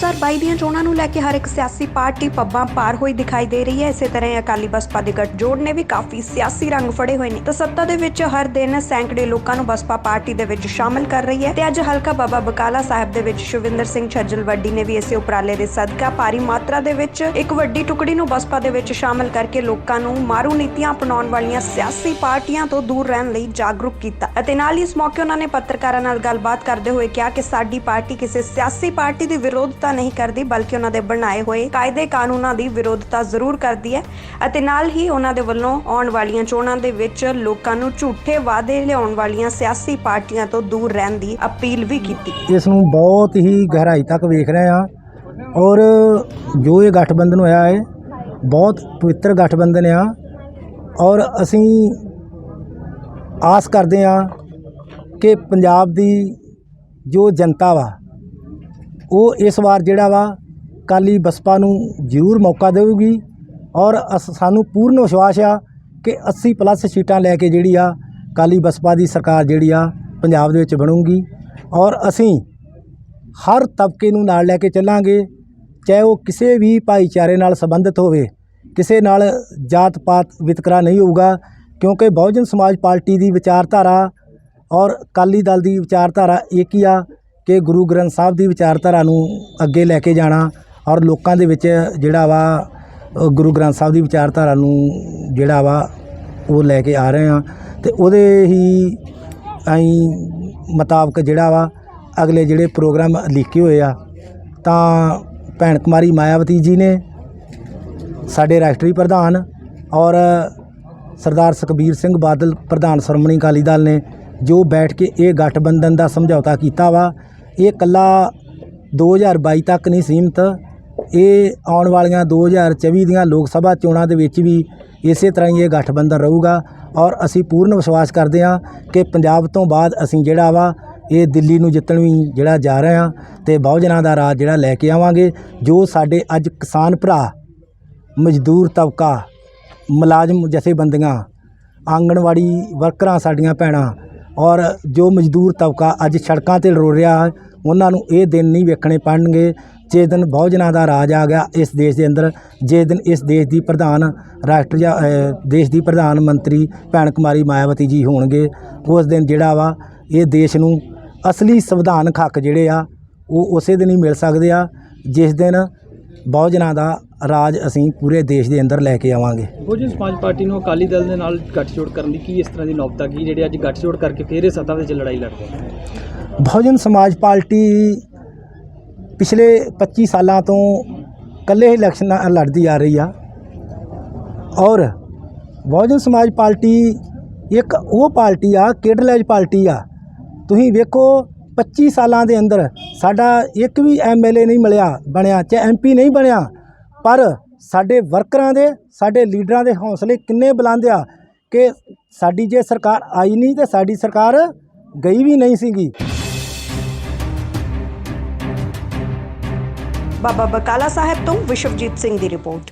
2022 ਦੀਆਂ ਚੋਣਾਂ ਨੂੰ ਲੈ ਕੇ ਹਰ ਇੱਕ ਸਿਆਸੀ ਪਾਰਟੀ ਪੱਬਾਂ ਪਾਰ ਹੋਈ ਦਿਖਾਈ ਦੇ ਰਹੀ ਹੈ। ਇਸੇ ਤਰ੍ਹਾਂ ਹੀ ਅਕਾਲੀ ਬਸਪਾ ਦੇ ਗੱਠਜੋੜ ਨੇ ਵੀ ਕਾਫੀ ਸਿਆਸੀ ਰੰਗ ਫੜੇ ਹੋਏ ਨੇ। ਤਾਂ ਸੱਤਾ ਦੇ ਵਿੱਚ ਹਰ ਦਿਨ ਸੈਂਕੜੇ ਲੋਕਾਂ ਨੂੰ ਬਸਪਾ ਪਾਰਟੀ ਦੇ ਵਿੱਚ ਸ਼ਾਮਲ ਕਰ ਰਹੀ ਹੈ ਤੇ ਅੱਜ ਹਲਕਾ ਬਾਬਾ ਬਕਾਲਾ ਸਾਹਿਬ ਦੇ ਵਿੱਚ ਸ਼ਿਵਿੰਦਰ ਸਿੰਘ ਛੱਜਲ ਵੱਡੀ ਨੇ ਵੀ ਇਸੇ ਉਪਰਾਲੇ ਦੇ ਸਦਕਾ ਭਾਰੀ ਮਾਤਰਾ ਦੇ ਵਿੱਚ ਇੱਕ ਵੱਡੀ ਟੁਕੜੀ ਨੂੰ ਬਸਪਾ ਦੇ ਵਿੱਚ ਸ਼ਾਮਲ ਕਰਕੇ ਲੋਕਾਂ ਨੂੰ ਮਾਰੂ ਨੀਤੀਆਂ ਅਪਣਾਉਣ ਵਾਲੀਆਂ ਸਿਆਸੀ ਪਾਰਟੀਆਂ ਤੋਂ ਦੂਰ ਰਹਿਣ ਲਈ ਜਾਗਰੂਕ ਕੀਤਾ। ਅਤੇ ਨਾਲ ਹੀ ਇਸ ਮੌਕੇ ਉਹਨਾਂ ਨੇ ਪੱਤਰਕਾਰਾਂ ਨਾਲ ਗੱਲਬਾਤ ਕਰਦੇ ਹੋਏ ਕਿਹਾ ਕਿ ਸਾਡੀ ਪਾਰਟੀ ਕਿਸੇ ਸਿਆਸੀ ਪਾਰਟੀ ਦੀ ਵਿਰੋਧਤਾ ਨਹੀਂ ਕਰਦੀ, ਬਲਕਿ ਉਹਨਾਂ ਦੇ ਬਣਾਏ ਹੋਏ ਕਾਇਦੇ ਕਾਨੂੰਨਾਂ ਦੀ ਵਿਰੋਧਤਾ ਜ਼ਰੂਰ ਕਰਦੀ ਹੈ ਅਤੇ ਨਾਲ ਹੀ ਉਹਨਾਂ ਦੇ ਵੱਲੋਂ ਆਉਣ ਵਾਲੀਆਂ ਚੋਣਾਂ ਦੇ ਵਿੱਚ ਲੋਕਾਂ ਨੂੰ ਝੂਠੇ ਵਾਅਦੇ ਲਿਆਉਣ ਵਾਲੀਆਂ ਸਿਆਸੀ ਪਾਰਟੀਆਂ ਤੋਂ ਦੂਰ ਰਹਿਣ ਦੀ ਅਪੀਲ ਵੀ ਕੀਤੀ। ਇਸ ਨੂੰ ਬਹੁਤ ਹੀ ਗਹਿਰਾਈ ਤੱਕ ਵੇਖ ਰਹੇ ਹਾਂ ਔਰ ਜੋ ਇਹ ਗਠਬੰਧਨ ਹੋਇਆ ਹੈ, ਬਹੁਤ ਪਵਿੱਤਰ ਗਠਬੰਧਨ ਆ ਔਰ ਅਸੀਂ ਆਸ ਕਰਦੇ ਹਾਂ ਕਿ ਪੰਜਾਬ ਦੀ ਜੋ ਜਨਤਾ ਵਾ ਉਹ ਇਸ ਵਾਰ ਜਿਹੜਾ ਵਾ ਕਾਲੀ ਬਸਪਾ ਨੂੰ ਜ਼ਰੂਰ ਮੌਕਾ ਦੇਊਗੀ ਔਰ ਅਸ- ਸਾਨੂੰ ਪੂਰਨ ਵਿਸ਼ਵਾਸ ਆ ਕਿ 80 ਪਲੱਸ ਸੀਟਾਂ ਲੈ ਕੇ ਜਿਹੜੀ ਆ ਕਾਲੀ ਬਸਪਾ ਦੀ ਸਰਕਾਰ ਜਿਹੜੀ ਆ ਪੰਜਾਬ ਦੇ ਵਿੱਚ ਬਣੂਗੀ ਔਰ ਅਸੀਂ ਹਰ ਤਬਕੇ ਨੂੰ ਨਾਲ ਲੈ ਕੇ ਚੱਲਾਂਗੇ, ਚਾਹੇ ਉਹ ਕਿਸੇ ਵੀ ਭਾਈਚਾਰੇ ਨਾਲ ਸੰਬੰਧਿਤ ਹੋਵੇ, ਕਿਸੇ ਨਾਲ ਜਾਤ ਪਾਤ ਵਿਤਕਰਾ ਨਹੀਂ ਹੋਊਗਾ, ਕਿਉਂਕਿ ਬਹੁਜਨ ਸਮਾਜ ਪਾਰਟੀ ਦੀ ਵਿਚਾਰਧਾਰਾ ਔਰ ਅਕਾਲੀ ਦਲ ਦੀ ਵਿਚਾਰਧਾਰਾ ਇੱਕ ਹੀ ਆ। ਕਿ ਗੁਰੂ ਗ੍ਰੰਥ ਸਾਹਿਬ ਦੀ ਵਿਚਾਰਧਾਰਾ ਨੂੰ ਅੱਗੇ ਲੈ ਕੇ ਜਾਣਾ ਔਰ ਲੋਕਾਂ ਦੇ ਵਿੱਚ ਜਿਹੜਾ ਵਾ ਗੁਰੂ ਗ੍ਰੰਥ ਸਾਹਿਬ ਦੀ ਵਿਚਾਰਧਾਰਾ ਨੂੰ ਜਿਹੜਾ ਵਾ, ਉਹ ਲੈ ਕੇ ਆ ਰਹੇ ਆ ਤੇ ਉਹਦੇ ਹੀ ਅਸੀਂ ਮੁਤਾਬਕ ਜਿਹੜਾ ਵਾ, ਅਗਲੇ ਜਿਹੜੇ ਪ੍ਰੋਗਰਾਮ ਲਿਖੇ ਹੋਏ ਆ, ਤਾਂ ਭੈਣ ਕੁਮਾਰੀ ਮਾਇਆਵਤੀ ਜੀ ਨੇ ਸਾਡੇ ਰਾਸ਼ਟਰੀ ਪ੍ਰਧਾਨ ਔਰ ਸਰਦਾਰ ਸੁਖਬੀਰ ਸਿੰਘ ਬਾਦਲ ਪ੍ਰਧਾਨ ਸ਼੍ਰੋਮਣੀ ਅਕਾਲੀ ਦਲ ਨੇ ਜੋ ਬੈਠ ਕੇ ਇਹ ਗਠਬੰਧਨ ਦਾ ਸਮਝੌਤਾ ਕੀਤਾ ਵਾ, ਇਹ ਕੱਲਾ 2022 ਤੱਕ ਨਹੀਂ ਸੀਮਤ। ਇਹ ਆਉਣ ਵਾਲੀਆਂ 2024 ਦੀਆਂ ਲੋਕ ਸਭਾ ਚੋਣਾਂ ਦੇ ਵਿੱਚ ਵੀ ਇਸੇ ਤਰ੍ਹਾਂ ਹੀ ਇਹ ਗਠਬੰਧਨ ਰਹੂਗਾ। ਔਰ ਅਸੀਂ ਪੂਰਨ ਵਿਸ਼ਵਾਸ ਕਰਦੇ ਹਾਂ ਕਿ ਪੰਜਾਬ ਤੋਂ ਬਾਅਦ ਅਸੀਂ ਜਿਹੜਾ ਵਾ, ਇਹ ਦਿੱਲੀ ਨੂੰ ਜਿੱਤਣ ਵੀ ਜਿਹੜਾ ਜਾ ਰਹੇ ਹਾਂ ਤੇ ਬਹੁਜਨਾਂ ਦਾ ਰਾਜ ਜਿਹੜਾ ਲੈ ਕੇ ਆਵਾਂਗੇ, ਜੋ ਸਾਡੇ ਅੱਜ ਕਿਸਾਨ ਭਰਾ, ਮਜ਼ਦੂਰ ਤਬਕਾ, ਮੁਲਾਜ਼ਮ ਜਥੇਬੰਦੀਆਂ, ਆਂਗਣਵਾੜੀ ਵਰਕਰਾਂ ਸਾਡੀਆਂ ਭੈਣਾਂ ਔਰ ਜੋ ਮਜ਼ਦੂਰ ਤਬਕਾ ਅੱਜ ਸੜਕਾਂ ਤੇ ਰੋ ਰਿਹਾ ਹੈ, ਉਹਨਾਂ ਨੂੰ ਇਹ ਦਿਨ ਨਹੀਂ ਵੇਖਣੇ ਪੈਣਗੇ। ਜਿਸ ਦਿਨ ਬਹੁਜਨਾਂ ਦਾ ਰਾਜ ਆ ਗਿਆ ਇਸ ਦੇਸ਼ ਦੇ ਅੰਦਰ ਜਿਸ ਦਿਨ ਇਸ ਦੇਸ਼ ਦੀ ਪ੍ਰਧਾਨ ਰਾਸ਼ਟਰ ਜਾਂ, ਦੇਸ਼ ਦੀ ਪ੍ਰਧਾਨ ਮੰਤਰੀ ਭੈਣ ਕੁਮਾਰੀ ਮਾਇਆਵਤੀ ਜੀ ਹੋਣਗੇ ਉਸ ਦਿਨ ਜਿਹੜਾ ਵਾ ਇਹ ਦੇਸ਼ ਨੂੰ ਅਸਲੀ ਸੰਵਿਧਾਨਕ ਹੱਕ ਜਿਹੜੇ ਆ ਉਹ ਉਸੇ ਦਿਨ ਹੀ ਮਿਲ ਸਕਦੇ ਆ ਜਿਸ ਦਿਨ ਬਹੁਜਨਾਂ ਦਾ ਰਾਜ ਅਸੀਂ ਪੂਰੇ ਦੇਸ਼ ਦੇ ਅੰਦਰ ਲੈ ਕੇ ਆਵਾਂਗੇ। ਬਹੁਜਨ ਸਮਾਜ ਪਾਰਟੀ ਨੂੰ ਅਕਾਲੀ ਦਲ ਦੇ ਨਾਲ ਗੱਠਜੋੜ ਕਰਨ ਦੀ ਕੀ ਇਸ ਤਰ੍ਹਾਂ ਦੀ ਨੌਬਤ ਕੀ ਜਿਹੜੇ ਅੱਜ ਗੱਠਜੋੜ ਕਰਕੇ ਫੇਰ ਇਹ ਸੱਤਾ ਵਿੱਚ ਲੜਾਈ ਲੜਦੇ ਨੇ? ਬਹੁਜਨ ਸਮਾਜ ਪਾਰਟੀ ਪਿਛਲੇ 25 ਸਾਲਾਂ ਤੋਂ ਇਕੱਲੇ ਹੀ ਇਲੈਕਸ਼ਨ ਲੜਦੀ ਆ ਰਹੀ ਆ। ਔਰ ਬਹੁਜਨ ਸਮਾਜ ਪਾਰਟੀ ਇੱਕ ਉਹ ਪਾਰਟੀ ਆ ਕੇਡਰਲੈਜ ਪਾਰਟੀ ਆ। ਤੁਸੀਂ ਵੇਖੋ 25 ਸਾਲਾਂ ਦੇ ਅੰਦਰ ਸਾਡਾ ਇੱਕ ਵੀ ਐਮਐਲਏ ਨਹੀਂ ਮਿਲਿਆ ਬਣਿਆ ਚਾਹੇ ਐਮਪੀ ਨਹੀਂ ਬਣਿਆ ਪਰ ਸਾਡੇ ਵਰਕਰਾਂ ਦੇ, ਸਾਡੇ ਲੀਡਰਾਂ ਦੇ ਹੌਸਲੇ ਕਿੰਨੇ ਬੁਲੰਦ ਆ ਕਿ ਸਾਡੀ ਜੇ ਸਰਕਾਰ ਆਈ ਨਹੀਂ ਤੇ ਸਾਡੀ ਸਰਕਾਰ ਗਈ ਵੀ ਨਹੀਂ ਸੀਗੀ। ਬਾਬਾ ਬਕਾਲਾ ਸਾਹਿਬ ਤੋਂ ਵਿਸ਼ਵਜੀਤ ਸਿੰਘ ਦੀ ਰਿਪੋਰਟ।